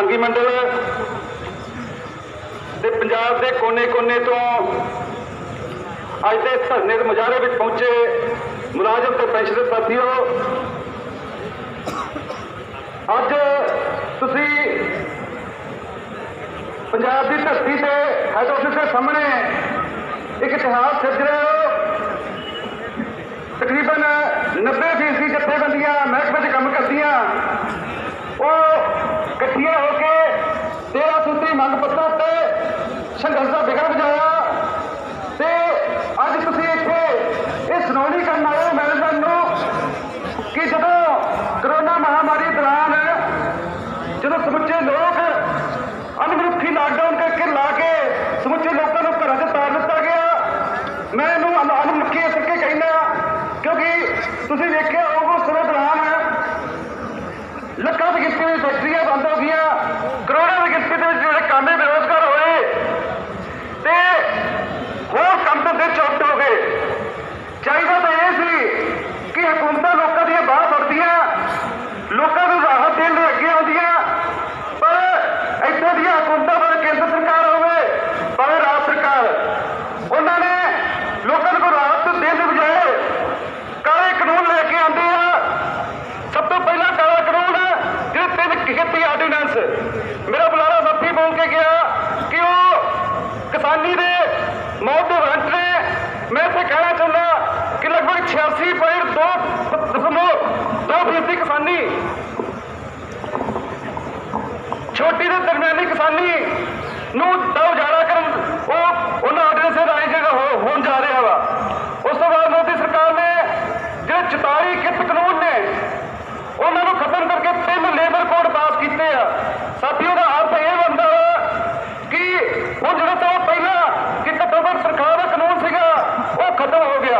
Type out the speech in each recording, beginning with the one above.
ਵਿਕਲਾਂਗੀ ਮੰਡਲ ਤੇ ਪੰਜਾਬ ਦੇ ਕੋਨੇ-ਕੋਨੇ ਤੋਂ ਅੱਜ ਦੇ ਧਰਨੇ ਦੇ ਮੁਜ਼ਾਹਰੇ ਵਿੱਚ ਪਹੁੰਚੇ ਮੁਲਾਜ਼ਮ ਤੇ ਪੈਨਸ਼ਨਰ ਸਾਥੀਓ, ਅੱਜ ਤੁਸੀਂ ਪੰਜਾਬ ਦੀ ਧਰਤੀ ਤੇ ਹੈਡ ਆਫਿਸ ਦੇ ਸਾਹਮਣੇ ਇੱਕ ਇਤਿਹਾਸ ਸਿਰਜ ਰਹੇ ਹੋ। ਤਕਰੀਬਨ 90 ਫੀਸਦੀ ਜਥੇਬੰਦੀਆਂ, ਮਹਿਕਮੇ 'ਚ ਕੰਮ ਕਰਦੀਆਂ ਉਹ ਇਕੱਠੀਆਂ ਹੋ ਕੇ 13 ਸੂਤਰੀ ਮੰਗ ਪੱਤਰ ਉੱਤੇ ਸੰਘਰਸ਼ ਦਾ ਵਿਗੜ ਵਜਾਇਆ ਤੇ ਅੱਜ ਤੁਸੀਂ ਇੱਥੇ ਇਹ ਸੁਣਾਉਣੀ ਕਰਨ ਆਏ ਹੋ ਮੈਨੇਜਮੈਂਟ ਨੂੰ ਕਿ ਜਦੋਂ ਕਰੋਨਾ ਮਹਾਮਾਰੀ ਦੌਰਾਨ ਜਦੋਂ ਸਮੁੱਚੇ ਲੋਕ ਅਨਮਨੁੱਖੀ ਲਾਕਡਾਊਨ ਕਰਕੇ ਲਾ ਕੇ ਸਮੁੱਚੇ ਲੋਕਾਂ ਨੂੰ ਘਰਾਂ 'ਚ ਤਾਰ ਦਿੱਤਾ ਗਿਆ, ਮੈਂ ਇਹਨੂੰ ਅਨ- ਅਨਮਨੁੱਖੀ ਇਸ ਕਰਕੇ ਕਹਿੰਦਾ ਕਿਉਂਕਿ ਤੁਸੀਂ ਵੇਖਿਆ ਹੋਊਗਾ, ਉਸ ਸਮੇਂ ਦੌਰਾਨ ਲੱਖਾਂ ਦੀ ਗਿਣਤੀ ਵਿੱਚ ਫੈਕਟਰੀਆਂ ਬੰਦ ਹੋ ਗਈਆਂ, ਕਰੋੜਾਂ ਦੀ ਗਿਣਤੀ ਦੇ ਵਿੱਚ ਜਿਹੜੇ ਕਾਮੇ ਬੇਰੋਜ਼ਗਾਰ ਹੋਏ ਤੇ ਹੋਰ ਕੰਮ ਧੰਦੇ ਚੁੱਪ ਹੋ ਗਏ। ਚਾਹੀਦਾ ਤਾਂ ਇਹ ਸੀ ਕਿ ਹਕੂਮਤਾਂ ਲੋਕਾਂ ਦੀਆਂ ਬਾਹ ਫੜਦੀਆਂ ਲੋਕਾਂ ਨੂੰ ਰਾਹਤ ਦੇਣ ਲਈ ਅੱਗੇ ਆਉਂਦੀਆਂ ਪਰ ਇੱਥੇ ਦੀਆਂ ਹਕੂਮਤਾਂ ਭਾਵੇਂ ਕੇਂਦਰ ਸਰਕਾਰ ਹੋਵੇ ਭਾਵੇਂ ਰਾਜ ਸਰਕਾਰ ਉਹਨਾਂ ਨੇ ਲੋਕਾਂ ਨੂੰ ਕੋਈ ਰਾਹਤ ਦੇਣ ਦੀ ਬਜਾਏ ਕਾਲੇ ਕਾਨੂੰਨ ਲੈ ਕੇ ਆਉਂਦੇ ਆ ਸਭ ਤੋਂ ਪਹਿਲਾਂ ਕਾਲਾ ਕਾਨੂੰਨ ਜਿਹੜੇ ਤਿੰਨ ਖੇਤੀ ਆਰਡੀਨੈਂਸ ਮੇਰਾ ਬੁਲਾਰਾ ਸਾਥੀ ਬੋਲ ਕੇ ਗਿਆ ਕਿ ਉਹ ਕਿਸਾਨੀ ਦੇ ਮੌਤ ਦੇ ਵਾਰੰਟ ਨੇ ਮੈਂ ਤੇ ਕਹਿਣਾ ਚਾਹੁੰਦਾ ਕਿ ਲਗਭਗ 86.2 ਦਸ਼ਮਲਵ ਦੋ ਫੀਸਦੀ ਕਿਸਾਨੀ, ਛੋਟੀ ਤੇ ਦਰਮਿਆਨੀ ਕਿਸਾਨੀ ਨੂੰ ਦਾ ਉਜਾੜਾ ਕਰਨ ਉਹ ਉਹਨਾਂ ਆਰਡੀਨੈਂਸ ਦੇ ਰਾਹੀਂ ਜਿਹੜਾ ਹੋਣ ਜਾ ਰਿਹਾ ਵਾ। ਉਸ ਤੋਂ ਬਾਅਦ ਮੋਦੀ ਸਰਕਾਰ ਨੇ ਜਿਹੜੇ 44 ਕਿਰਤ ਕਾਨੂੰਨ ਨੇ, ਉਹਨਾਂ ਨੂੰ ਖਤਮ ਕਰਕੇ ਤਿੰਨ ਲੇਬਰ ਕੋਡ ਪਾਸ ਕੀਤੇ ਆ। ਸਾਥੀਓ ਦਾ ਅਰਥ ਇਹ ਬਣਦਾ ਵਾ ਕਿ ਉਹ ਜਿਹੜਾ ਤਾਂ ਪਹਿਲਾਂ ਕਿ ਘੱਟੋ ਘੱਟ ਸਰਕਾਰ ਦਾ ਕਾਨੂੰਨ ਸੀਗਾ ਉਹ ਖਤਮ ਹੋ ਗਿਆ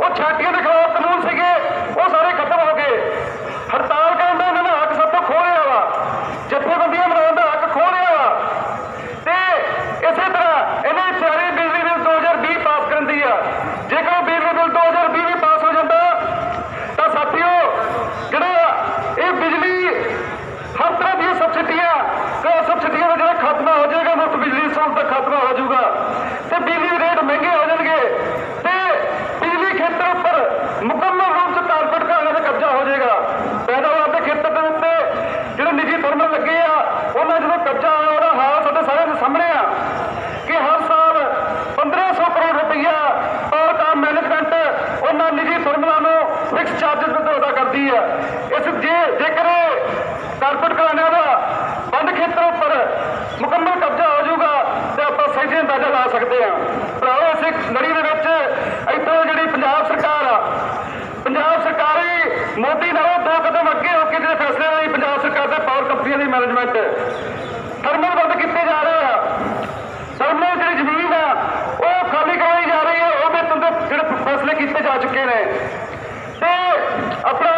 ਉਹ ਛਾਟੀਆਂ ਦੇ ਖਿਲਾਫ ਕਾਨੂੰਨ ਸੀਗੇ ਉਹ ਸਾਰੇ ਖਤਮ ਹੋ ਗਏ ਹੜਤਾਲ ਕਰਨ ਦਾ ਇਹਨਾਂ ਦਾ ਹੱਕ ਸਭ ਤੋਂ ਖੋਹ ਲਿਆ ਵਾ ਜਥੇਬੰਦੀਆਂ ਬਣਾਉਣ ਦਾ ਹੱਕ ਖੋਹ ਲਿਆ ਵਾ ਤੇ ਇਸੇ ਤਰ੍ਹਾਂ ਇਹਨੇ ਸਾਰੇ ਬਿਜਲੀ ਬਿੱਲ 2020 ਪਾਸ ਕਰਨ ਦੀ ਆ ਜੇਕਰ ਉਹ ਬਿਜਲੀ ਬਿੱਲ 2020 ਵੀ ਪਾਸ ਹੋ ਜਾਂਦਾ ਤਾਂ ਸਾਥੀਓ ਜਿਹੜਾ ਇਹ ਬਿਜਲੀ ਹਰ ਤਰ੍ਹਾਂ ਦੀਆਂ ਸਬਸਿਡੀਆਂ ਕੋ ਸਬਸਿਡੀਆਂ ਦਾ ਜਿਹੜਾ ਖਾਤਮਾ ਹੋ ਜਾਏਗਾ ਮੁਫਤ ਬਿਜਲੀ ਸਹੂਲਤ ਦਾ ਖਾਤਮਾ ਹੋ ਜਾਊਗਾ ਤੇ ਬਿਜਲੀ ਦੇ ਰੇਟ ਮਹਿੰਗੇ ਹੋ ਜਾਣਗੇ ਤੇ ਬਿਜਲੀ ਖੇਤਰ ਉੱਪਰ ਮੁਕੰਮਲ ਰੂਪ ਚ ਕਾਰਪੋਰੇਟ ਘਰਾਣਿਆਂ ਦਾ ਕਬਜ਼ਾ ਹੋ ਜਾਏਗਾ ਪੈਦਾਵਾਰ ਦੇ ਖੇਤਰ ਦੇ ਉੱਤੇ ਜਿਹੜੇ ਲੱਗੇ ਆ, ਉਹਨਾਂ ਜਦੋਂ ਕਬਜ਼ਾ ਆਇਆ, ਉਹਦਾ ਹਾਲ ਸਾਡੇ ਸਾਰਿਆਂ ਦੇ ਸਾਹਮਣੇ ਆ ਕਿ ਹਰ ਸਾਲ 1500 ਕਰੋੜ ਰੁਪਈਆ ਪਾਵਰ ਕਾਮ ਮੈਨੇਜਮੈਂਟ ਉਹਨਾਂ ਨਿੱਜੀ ਫਰਮਾਂ ਨੂੰ ਫਿਕਸ ਚਾਰजेस ਤੇ ਅਦਾ ਕਰਦੀ ਹੈ ਇਸ ਜੇ ਜੇਕਰ ਕਾਰਪੋਰੇਟ ਘਰਾਣਿਆਂ ਦਾ ਬੰਦ ਖੇਤਰ ਉੱਪਰ ਮੁਕੰਮਲ ਕਬਜ਼ਾ ਹੋ ਜਾਊਗਾ ਤੇ ਆਪਾਂ ਸਹੀ ਅੰਦਾਜ਼ਾ ਲਾ ਸਕਦੇ ਹਾਂ ਭਰਾਵੋ ਇਸ ਇੱਕ ਲੜੀ ਦੇ ਵਿੱਚ ਇੱਥੋਂ ਜਿਹੜੀ ਪੰਜਾਬ ਸਰਕਾਰ ਆ ਪੰਜਾਬ ਸਰਕਾਰੀ ਮੋਦੀ ਨਾਲੋਂ ਦੋ ਕਦਮ ਅੱਗੇ ਹੋ ਕੇ ਜਿਹੜੇ ਫੈਸਲੇ ਹੋਏ ਪੰਜਾਬ ਪਾਵਰ ਕੰਪਨੀਆਂ ਦੀ ਮੈਨੇਜਮੈਂਟ ਥਰਮਲ ਬੰਦ ਕੀਤੇ ਜਾ ਰਹੇ ਆ। ਥਰਮਲ ਜਿਹੜੀ ਜ਼ਮੀਨ ਆ, ਉਹ ਖਾਲੀ ਕਰਵਾਈ ਜਾ ਰਹੀ ਹੈ ਉਹ ਵੇਚਣ ਦੇ ਜਿਹੜੇ ਫੈਸਲੇ ਕੀਤੇ ਜਾ ਚੁੱਕੇ ਨੇ ਤੇ ਆਪਣਾ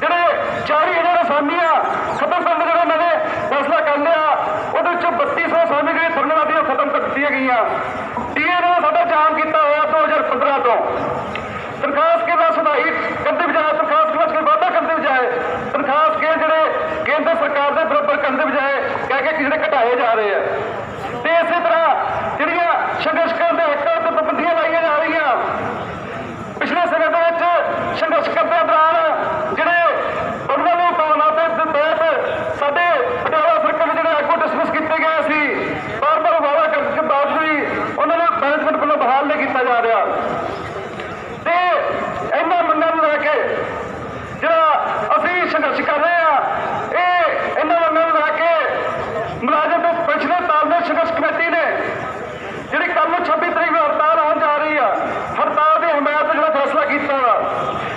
ਜਿਹੜੇ 40000 ਅਸਾਮੀਆਂ ਖਤਮ ਕਰਨ ਦਾ ਜਿਹੜਾ ਇਹਨਾਂ ਨੇ ਫੈਸਲਾ ਕਰ ਲਿਆ ਉਹਦੇ ਵਿੱਚੋਂ 3200 ਅਸਾਮੀ ਜਿਹੜੇ ਥਰਮਲ ਦੀਆਂ ਖਤਮ ਕਰ ਦਿੱਤੀਆਂ ਗਈਆਂ ਡੀਏ ਨੇ ਸਾਡਾ ਜਾਮ ਕੀਤਾ ਹੋਇਆ 2015 ਤੋਂ ਤਨਖਾਹ ਸਕੇਲ ਦਾ ਸੁਧਾਈ ਕਰਨ ਦੀ ਬਜਾਏ ਤਨਖਾਹ ਸਕੇਲ ਵਿੱਚ ਵਾਧਾ ਕਰਨ ਦੀ ਬਜਾਏ ਤਨਖਾਹ ਸਕੇਲ ਜਿਹੜੇ ਕੇਂਦਰ ਸਰਕਾਰ ਦੇ ਬਰਾਬਰ ਕਰਨ ਦੀ ਬਜਾਏ ਕਹਿ ਕੇ ਕਿ ਜਿਹੜੇ ਘਟਾਏ ਜਾ ਰਹੇ ਆ ਤੇ ਇਸੇ ਤਰ੍ਹਾਂ ਜਿਹੜੀਆਂ ਸੰਘਰਸ਼ ਕਰਨ ਦੇ ਹੱਕਾਂ ਤੇ ਪਾਬੰਦੀਆਂ ਲਾਈਆਂ ਜਾ ਰਹੀਆਂ ਪਿਛਲੇ ਸਮੇਂ ਦੇ ਵਿੱਚ ਸੰਘਰਸ਼ ਕਰਦੇ ਦੌਰਾਨ ਜਿਹੜੇ ਉਹਨਾਂ ਨੂੰ ਕਾਨੂੰਨਾਂ ਦੇ ਤਹਿਤ ਸਾਡੇ ਪਟਿਆਲਾ ਸਰਕਲ ਦੇ ਜਿਹੜੇ ਆਗੂ ਡਿਸਮਿਸ ਕੀਤੇ ਗਏ ਸੀ ਬਾਰ ਬਾਰ ਵਾਅਦਾ ਕਰਨ ਦੇ ਬਾਵਜੂਦ ਵੀ ਉਹਨਾਂ ਨੂੰ ਮੈਨੇਜਮੈਂਟ ਵੱਲੋਂ ਬਹਾਲ ਨਹੀਂ ਕੀਤਾ ਜਾ ਰਿਹਾ ਤੇ ਇਹਨਾਂ ਮੰਗਾਂ ਨੂੰ ਲੈ ਕੇ ਜਿਹੜਾ ਅਸੀਂ ਸੰਘਰਸ਼ ਕਰ ਰਹੇ ਆ ਇਹ ਇਹਨਾਂ ਮੰਗਾਂ ਨੂੰ ਲੈ ਕੇ ਮੁਲਾਜ਼ਮ ਤੇ ਪਿਛਲੇ ਤਾਲਮੇਲ ਸੰਘਰਸ਼ ਕਮੇਟੀ ਨੇ ਜਿਹੜੀ ਕੱਲ ਨੂੰ 26 ਤਰੀਕ ਨੂੰ ਹੜਤਾਲ ਹੋਣ ਜਾ ਰਹੀ ਆ ਹੜਤਾਲ ਦੀ ਹਮਾਇਤ ਦਾ ਜਿਹੜਾ ਫੈਸਲਾ ਕੀਤਾ ਵਾ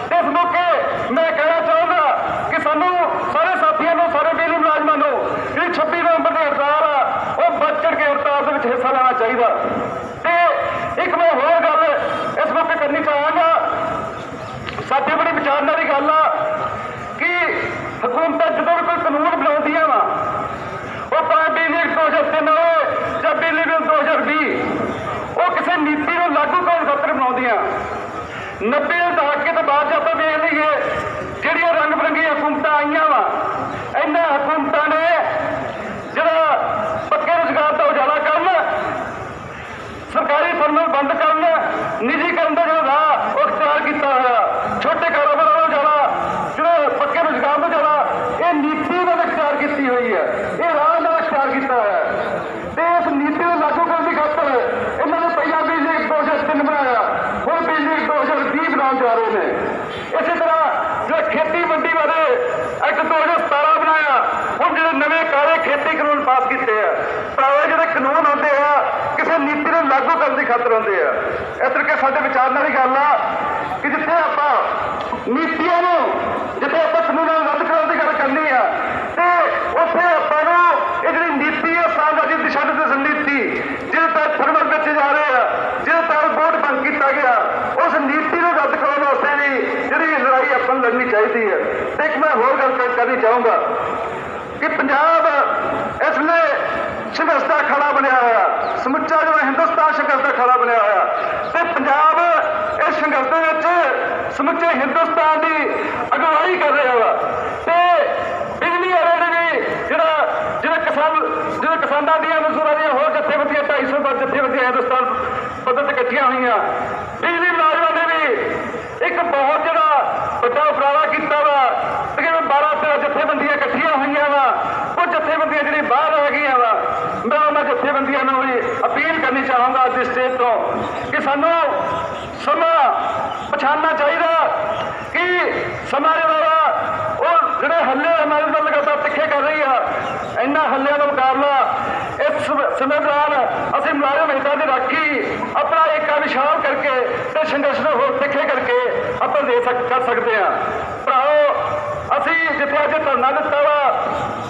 ਤੇ ਇਸ ਮੌਕੇ ਮੈਂ ਕਹਿਣਾ ਚਾਹੁੰਦਾ ਕਿ ਸਾਨੂੰ ਸਾਰੇ ਸਾਥੀਆਂ ਨੂੰ ਸਾਰੇ ਬਿਜਲੀ ਮੁਲਾਜ਼ਮਾਂ ਨੂੰ ਜਿਹੜੀ 26 ਨਵੰਬਰ ਦੀ ਹੜਤਾਲ ਆ ਉਹ ਵੱਧ ਚੜ੍ਹ ਕੇ ਹੜਤਾਲ ਦੇ ਵਿੱਚ ਹਿੱਸਾ ਲੈਣਾ ਚਾਹੀਦਾ ਤੇ ਇੱਕ ਮੈਂ ਹੋਰ ਗੱਲ ਇਸ ਮੌਕੇ ਕਰਨੀ ਚਾਹਾਂਗਾ ਸਾਡੇ ਬੜੀ ਵਿਚਾਰਨਾ ਦੀ ਗੱਲ ਆ ਕਿ ਹਕੂਮਤਾਂ ਜਦੋਂ ਵੀ ਕੋਈ ਕਾਨੂੰਨ ਬਣਾਉਂਦੀਆਂ ਵਾ, ਉਹ ਭਾਵੇਂ ਬਿਜਲੀ 2003 ਹੋਵੇ ਜਾਂ ਬਿਜਲੀ ਬਿੱਲ 2020 ਉਹ ਕਿਸੇ ਨੀਤੀ ਨੂੰ ਲਾਗੂ ਕਰਨ ਖਾਤਰ ਬਣਾਉਂਦੀਆਂ। 90 ਦੇ ਦਹਾਕੇ ਤੋਂ ਬਾਅਦ ਜੇ ਆਪਾਂ ਵੇਖ ਲਈਏ ਜਿਹੜੀਆਂ ਰੰਗ ਬਰੰਗੀਆਂ ਹਕੂਮਤਾਂ ਆਈਆਂ ਵਾ ਇਹਨਾਂ ਹਕੂਮਤਾਂ ਨੇ ਨਵੇਂ ਕਾਲੇ ਖੇਤੀ ਕਾਨੂੰਨ ਪਾਸ ਕੀਤੇ ਆ। ਤਾਂ ਇਹ ਜਿਹੜੇ ਕਾਨੂੰਨ ਹੁੰਦੇ ਆ, ਕਿਸੇ ਨੀਤੀ ਨੂੰ ਲਾਗੂ ਕਰਨ ਦੀ ਖਾਤਰ ਹੁੰਦੇ ਆ। ਇਸ ਕਰਕੇ ਸਾਡੇ ਵਿਚਾਰ ਨਾਲ ਹੀ ਗੱਲ ਆ ਕਿ ਜਿੱਥੇ ਆਪਾਂ ਨੀਤੀਆਂ ਨੂੰ, ਜਿੱਥੇ ਆਪਾਂ ਕਾਨੂੰਨਾਂ ਨੂੰ ਰੱਦ ਕਰਨ ਦੀ ਗੱਲ ਕਰਨੀ ਆ, ਤੇ ਉੱਥੇ ਆਪਾਂ ਨੂੰ ਇਹ ਜਿਹੜੀ ਨੀਤੀ ਹੈ ਸਾਂਝੀ ਦਿਸ਼ਾ ਨਿਰਦੇਸ਼ਨ ਨੀਤੀ ਜਿਹਦੇ ਤਹਿਤ ਫਰਮਰ ਵੇਚੇ ਜਾ ਰਹੇ ਆ ਜਿਹਦੇ ਤਹਿਤ ਵੋਟ ਬੰਦ ਕੀਤਾ ਗਿਆ, ਉਸ ਨੀਤੀ ਨੂੰ ਰੱਦ ਕਰਨ ਵਾਸਤੇ ਵੀ ਜਿਹੜੀ ਲੜਾਈ ਆਪਾਂ ਨੂੰ ਲੜਨੀ ਚਾਹੀਦੀ ਹੈ ਤੇ ਇੱਕ ਮੈਂ ਹੋਰ ਗੱਲ ਕਰ- ਕਰਨੀ ਚਾਹੂੰਗਾ। ਕਿ ਪੰਜਾਬ ਇਸ ਵੇਲੇ ਸੰਘਰਸ਼ ਦਾ ਖੜਾ ਬਣਿਆ ਹੋਇਆ ਸਮੁੱਚਾ ਜਿਹੜਾ ਹਿੰਦੁਸਤਾਨ ਸੰਘਰਸ਼ ਦਾ ਖੜਾ ਬਣਿਆ ਹੋਇਆ ਤੇ ਪੰਜਾਬ ਇਸ ਸੰਘਰਸ਼ ਦੇ ਵਿੱਚ ਸਮੁੱਚੇ ਹਿੰਦੁਸਤਾਨ ਦੀ ਅਗਵਾਈ ਕਰ ਰਿਹਾ ਵਾ। ਤੇ ਬਿਜਲੀ ਵਾਲੇ ਨੇ ਵੀ ਜਿਹੜਾ, ਜਿਹੜੇ ਕਿਸਾਨ, ਜਿਹੜਾ ਕਿਸਾਨਾਂ ਦੀਆਂ ਮਜ਼ਦੂਰਾਂ ਦੀਆਂ ਹੋਰ ਜਥੇਬੰਦੀਆਂ 250 ਤੋਂ ਜਥੇਬੰਦੀਆਂ ਹਿੰਦੁਸਤਾਨ ਪੱਧਰ ਤੇ ਇਕੱਠੀਆਂ ਹੋਈਆਂ। ਬਿਜਲੀ ਮੁਲਾਜ਼ਮਾਂ ਨੇ ਵੀ ਇੱਕ ਬਹੁਤ ਜਿਹੜਾ ਵੱਡਾ ਉਪਰਾਲਾ ਕੀਤਾ ਵਾ ਤਕਰੀਬਨ 12 13 ਜਥੇਬੰਦੀਆਂ ਇਕੱਠੀਆਂ ਹੋਈਆਂ ਵਾ ਉਹ ਜਥੇਬੰਦੀਆਂ ਜਿਹੜੀ ਬਾਹਰ ਰਹਿ ਗਈਆਂ ਵਾ ਮੈਂ ਉਹਨਾਂ ਜਥੇਬੰਦੀਆਂ ਨੂੰ ਵੀ ਅਪੀਲ ਕਰਨੀ ਚਾਹਾਂਗਾ ਅੱਜ ਇਸ ਸਟੇਜ ਤੋਂ ਕਿ ਸਾਨੂੰ ਸਮਾਂ ਪਛਾਣਨਾ ਚਾਹੀਦਾ ਕਿ ਸਮਾਂ ਜਿਹੜਾ ਉਹ ਜਿਹੜੇ ਹੱਲੇ ਹਮਾਰੇ ਨਾਲ ਲਗਾਤਾਰ ਤਿੱਖੇ ਕਰ ਰਹੀ ਆ, ਇੰਨਾ ਹੱਲਿਆਂ ਦਾ ਮੁਕਾਬਲਾ ਇਸ ਸਮੇਂ ਦੌਰਾਨ ਅਸੀਂ ਮੁਲਾਜ਼ਮ ਹਿੱਤਾਂ ਦੀ ਰਾਖੀ, ਆਪਣਾ ਏਕਾ ਵਿਸ਼ਾਲ ਕਰਕੇ ਤੇ ਸੰਘਰਸ਼ ਨੂੰ ਹੋਰ ਤਿੱਖੇ ਕਰਕੇ ਆਪਾਂ ਦੇ ਸਕ, ਕਰ ਸਕਦੇ ਆ ਭਰਾਓ ਅਸੀਂ ਜਿੱਥੇ ਅੱਜ ਧਰਨਾ ਦਿੱਤਾ ਵਾ,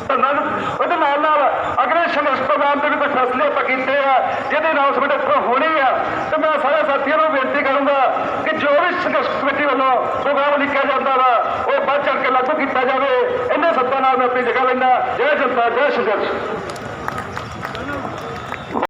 ਧਰਨਾ ਦਿੱਤ- ਉਹਦੇ ਨਾਲ ਨਾਲ ਅਗਲੇ ਸੰਘਰਸ਼ ਪ੍ਰੋਗਰਾਮ ਦੇ ਵੀ ਕੁਝ ਫੈਸਲੇ ਆਪਾਂ ਕੀਤੇ ਆ, ਜਿਹਦੇ ਅਨਾਉਂਸਮੈਂਟ ਇੱਥੋਂ ਹੋਣੀ ਆ ਤੇ ਮੈਂ ਸਾਰੇ ਸਾਥੀਆਂ ਨੂੰ ਬੇਨਤੀ ਕਰੂੰਗਾ ਕਿ ਜੋ ਵੀ ਸੰਘਰਸ਼ ਕਮੇਟੀ ਵੱਲੋਂ ਪ੍ਰੋਗਰਾਮ ਲਿਖਿਆ ਜਾਂਦਾ ਵਾ ਉਹ ਵੱਧ ਚੜ ਕੇ ਲਾਗੂ ਕੀਤਾ ਜਾਵੇ ਇੰਨੇ ਸੱਤਾਂ ਨਾਲ ਮੈਂ ਆਪਣੀ ਜਗ੍ਹਾ ਲੈਂਦਾ ਜੈ ਜਨਤਾ ਜੈ ਸੰਘਰਸ਼